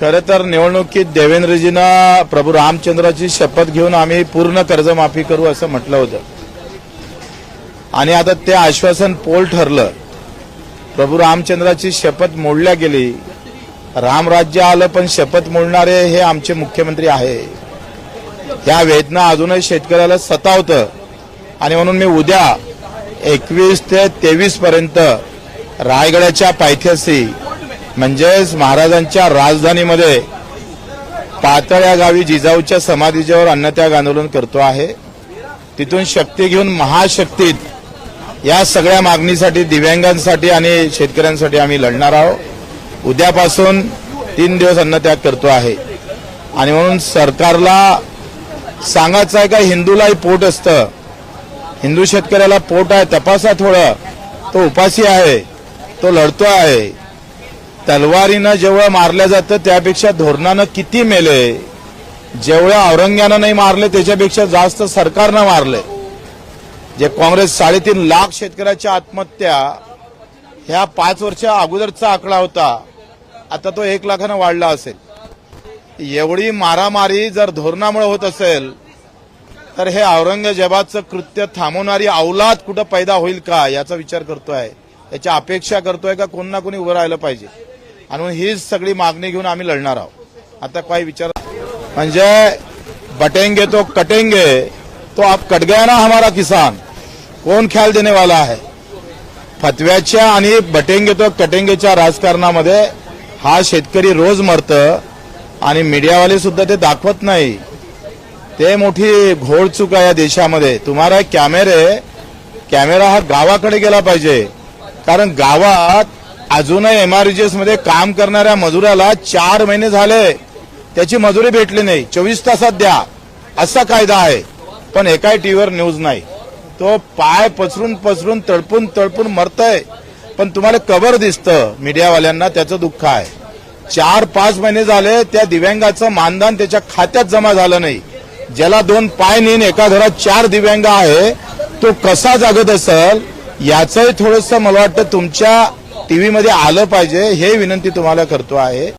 खरं तर निवडणुकीत देवेंद्रजीनं प्रभू रामचंद्राची शपथ घेऊन आम्ही पूर्ण कर्जमाफी करू असं म्हटलं होतं. आणि आता ते आश्वासन पोल ठरलं. प्रभू रामचंद्राची शपथ मोडल्या गेली. रामराज्य आलं पण शपथ मोडणारे हे आमचे मुख्यमंत्री आहे. या वेदना अजूनही शेतकऱ्याला सतावतं. आणि म्हणून मी उद्या एकवीस ते तेवीस पर्यंत रायगडाच्या पायथ्याशी म्हणजेच महाराजांच्या राजधानीमध्ये पातळ या गावी जिजाऊच्या समाधीच्यावर अन्नत्याग आंदोलन करतो आहे. तिथून शक्ती घेऊन महाशक्तीत या सगळ्या मागणीसाठी दिव्यांगांसाठी आणि शेतकऱ्यांसाठी आम्ही लढणार आहोत. उद्यापासून तीन दिवस अन्नत्याग करतो आहे. आणि म्हणून सरकारला सांगायचं आहे का हिंदूलाही पोट असतं. हिंदू शेतकऱ्याला पोट आहे तपासा थोडं. तो उपाशी आहे तो लढतो आहे. तलवारीनं जेवढं मारलं जातं त्यापेक्षा धोरणानं किती मेले? जेवढ्या औरंग्यानं नाही मारले त्याच्यापेक्षा जास्त सरकारनं मारले. जे काँग्रेस साडेतीन लाख शेतकऱ्याच्या आत्महत्या ह्या पाच वर्षा अगोदरचा आकडा होता आता तो एक लाखानं वाढला असेल. एवढी मारामारी जर धोरणामुळे होत असेल तर हे औरंगजेबाचं कृत्य थांबवणारी अवलाद कुठं पैदा होईल का याचा विचार करतोय. याची अपेक्षा करतोय का कोण ना कोणी उभं राहिलं पाहिजे. आणि म्हणून हीच सगळी मागणी घेऊन आम्ही लढणार आहोत. आता काही विचार म्हणजे बटेंगे तो कटेंगे तो आप कट गया ना हमारा किसान. कोण ख्याल देने वाला है? फतव्याच्या आणि बटेंगे तो कटेंगेच्या राजकारणामध्ये हा शेतकरी रोज मरतं आणि मीडियावाले सुद्धा ते दाखवत नाही. ते मोठी घोडचूक आहे या देशामध्ये. तुम्हाला कॅमेरे कॅमेरा हा गावाकडे गेला पाहिजे. कारण गावात अजूनही एमआरजीएसमध्ये काम करणाऱ्या मजुराला चार महिने झाले. त्याची मजुरी भेटली नाही. चोवीस तासात द्या. असा कायदा आहे. पण एकाही टीव्हीवर न्यूज नाही. तो पाय पसरून पसरून तडपून तडपून मरतय. पण तुम्हाला कबर दिसतं मीडियावाल्यांना. त्याचं दुःख आहे. चार पाच महिने झाले. त्या दिव्यांगाचं मानधन त्याच्या खात्यात जमा झालं नाही. ज्याला दोन पाय नेन एका घरात चार दिव्यांग आहे तो कसा जागत असेल याचंही थोडंसं मला वाटतं तुमच्या टीव्हीमध्ये आलं पाहिजे हे विनंती तुम्हाला करतो आहे.